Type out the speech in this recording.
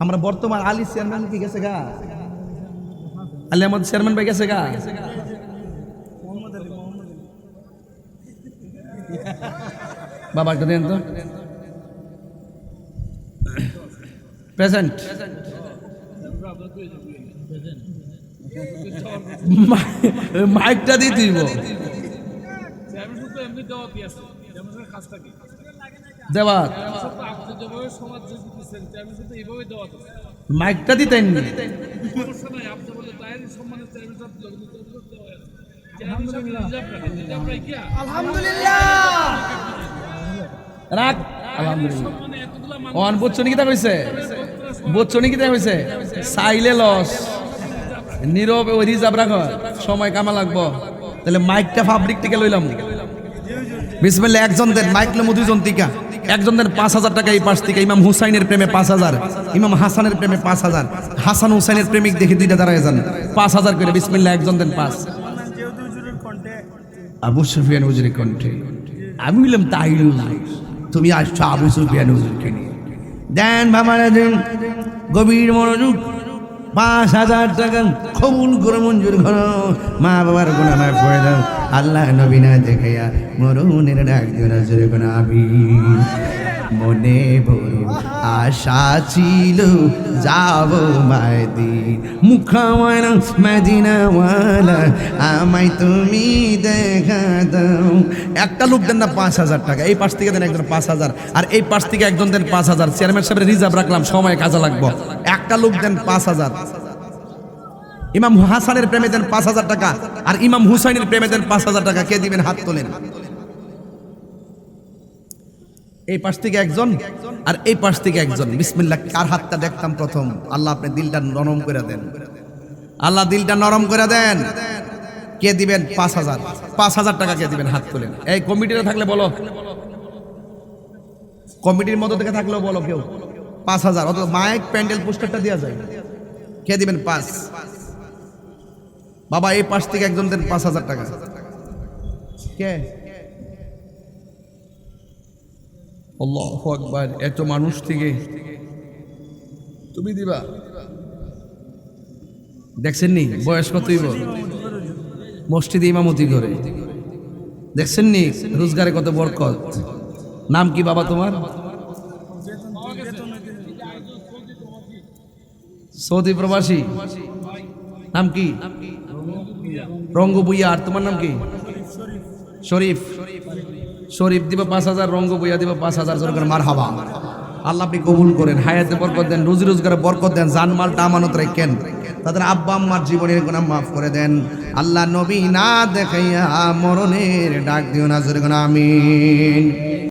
আমরা বর্তমান আলী চেয়ারম্যান কি গেছে গা? আলী আহমদ চেয়ারম্যান ভাই গেছে গা? বাবা একটা দেন তো। প্রেজেন্ট মাইকটা দিয়ে দিব। দেওয়াত। মাইকটা দিতেন রাখ আলহামদুলিল্লাহ ওয়ান বুঝছনি কিতা কইছে। বুঝছনি কিতা কইছে চাইলে লস, নীরব ওই রিজার্ভ রাখ, সময় কামা লাগবো। তাহলে মাইকটা ফাব্রিক থেকে লইলাম। বিসমিল্লাহ, একজন দেন, মাইক লমু দুইজন টিকা। একজন দেন পাঁচ হাজার টাকা এই পাশ থেকে, ইমাম হুসাইনের প্রেমে পাঁচ হাজার, ইমাম হাসানের প্রেমে পাঁচ হাজার, হাসান হুসাইনের প্রেমিক দেখে দুইটা দাঁড়ায় যান। পাঁচ হাজার করে বিসমিল্লা একজন দেন পাঁচ। আবু সুফিয়ান হুজুরের কণ্ঠে, আমি বললাম, তাই তুমি আসছো আবু সুফিয়ান হুজুরকে নিয়ে। দেন ভাবার গভীর মনোযোগ পাঁচ হাজার টাকা কবুল করে মঞ্জুর করো। মা বাবার গুণা করে দাও। আল্লাহ নবী না দেখাইয়া মরুনের ডাক দিও না, জোরে আবি মনে বড় আশা ছিল যাব মাদিন মুখাওয়ালা, মদিনাওয়ালা, আমায় তুমি দেখা দাও। একটা লোক দেন না পাঁচ হাজার টাকা, এই পাশ থেকে দেন একজন পাঁচ হাজার, আর এই পাশ থেকে একজন দেন পাঁচ হাজার। চেয়ারম্যান সাহেবের রিজার্ভ রাখলাম, সময় কাজে লাগবো। একটা লোক দেন পাঁচ হাজার। ইমাম হাসানের প্রেমে দেন পাঁচ হাজার টাকা, আর ইমাম হুসাইনের প্রেমে দেন পাঁচ হাজার টাকা। কে দিবেন? হাত তোলেন। এই পাশ থেকে একজন, আর এই পাশ থেকে একজন। বিসমিল্লাহ, কার হাতটা দেখতাম প্রথম? আল্লাহ আপনি দিলটা নরম করে দেন। আল্লাহ দিলটা নরম করে দেন। কে দিবেন? পাঁচ হাজার। পাঁচ হাজার টাকা কে দিবেন? হাত তোলেন। এই কমিটিতে থাকলে বলো। কমিটির মধ্যে থেকে থাকলেও বলো কেউ। পাঁচ হাজার। অত মাইক, প্যান্ডেল, পোস্টারটা দেওয়া যায়। কে দিবেন? পাঁচ। বাবা, এই পাশ থেকে একজন দেন পাঁচ হাজার টাকা। কে? আল্লাহ এত মানুষ থেকে। তুমি দিবা। দেখছেন নি বয়স কতই মসজিদে ইমামতি করে। দেখছেন নি রোজগারে কত বরকত। নাম কি বাবা তোমার? সৌদি প্রবাসী। নাম কি? রঙ্গ বুইয়া আর তোমার নাম কি? শরীফ। শরীফ দিব পাঁচ হাজার রঙ্গ বইয়া দিব পাঁচ হাজার সরকার মার হাবা আল্লাহ আপনি কবুল করেন, হায়াতে বরকত দেন, রুজি রোজগারে বরকত দেন, জানমালটা আমানত রেখেন। তাদের আব্বা আম্মার জীবনের গোনা মাফ করে দেন। আল্লাহ নবী না দেখাইয়া মরণের ডাক দিও না, জোরে গোনা আমিন।